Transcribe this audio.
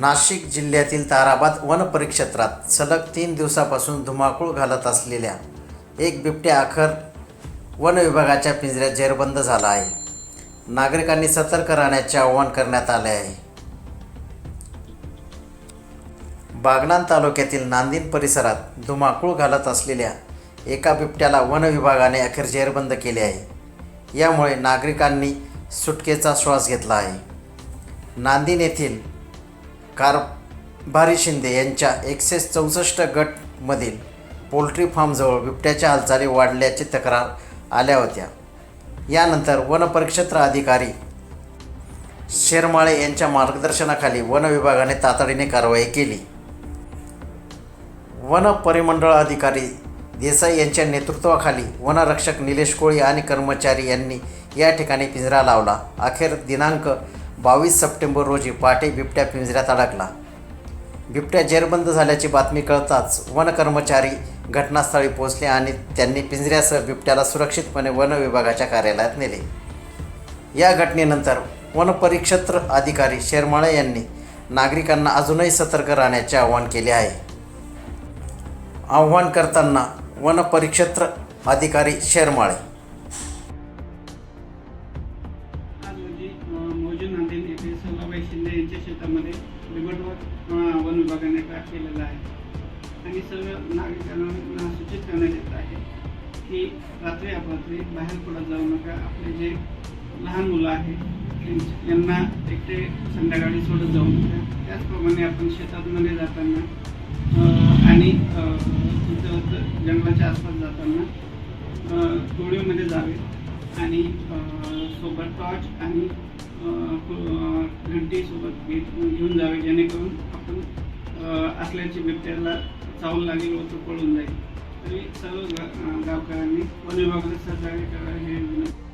नाशिक जिल्ह्यातील ताराबाद वन परिक्षेत्रात सलग तीन दिवसापासून धुमाकूळ घालत असलेल्या एक बिबट्या अखर वन विभागाच्या पिंजऱ्यात जेरबंद झाला आहे. नागरिकांनी सतर्क राहण्याचे आवाहन करण्यात आले आहे. बागलाण तालुक्यातील नांदिन परिसरात धुमाकूळ घालत असलेल्या एका बिबट्याला वन विभागाने अखेर जेरबंद केले आहे. यामुळे नागरिकांनी सुटकेचा श्वास घेतला आहे. नांदिन येथील कारभारी शिंदे यांच्या एकशे चौसष्ट गटमधील पोल्ट्री फार्मजवळ बिबट्याच्या हालचाली वाढल्याची तक्रार आल्या होत्या. यानंतर वनपरिक्षेत्र अधिकारी शेरमाळे यांच्या मार्गदर्शनाखाली वन विभागाने तातडीने कारवाई केली. वन परिमंडळ अधिकारी देसाई यांच्या नेतृत्वाखाली वनरक्षक निलेश कोळी आणि कर्मचारी यांनी या ठिकाणी पिंजरा लावला. अखेर दिनांक बावीस सप्टेंबर रोजी पहाटे बिबट्या पिंजऱ्यात अडकला. बिबट्या जेरबंद झाल्याची बातमी कळताच वन कर्मचारी घटनास्थळी पोहोचले आणि त्यांनी पिंजऱ्यासह बिबट्याला सुरक्षितपणे वन विभागाच्या कार्यालयात नेले. या घटनेनंतर वनपरिक्षेत्र अधिकारी शेरमाळे यांनी नागरिकांना अजूनही सतर्क राहण्याचे आवाहन केले आहे. आव्हान करताना वनपरिक्षेत्र अधिकारी शेरमाळे मौजे नांदेड येथे सल्लाबाई शिंदे यांच्या शेतामध्ये बिबटवर वन विभागाने ट्रॅक केलेला आहे. आणि सर्व नागरिकांना सूचित करण्यात येत आहे की रात्री अपरात्री बाहेर पडत जाऊ नका. आपले जे लहान मुलं आहेत यांना एकटे संध्याकाळी सोडत जाऊ नका. त्याचप्रमाणे आपण शेतातमध्ये जाताना आणि जंगलाच्या आसपास जाताना टोळीमध्ये जावे आणि सोबत टॉर्च आणि घंटेसोबत कु- घेऊन जावे जेणेकरून आपण असल्याची बिबट्याला चावून लागेल व तो पळून जाईल. तरी सर्व गा- गावकऱ्यांनी वन विभागाला सहकार्य करावे हे विनंती.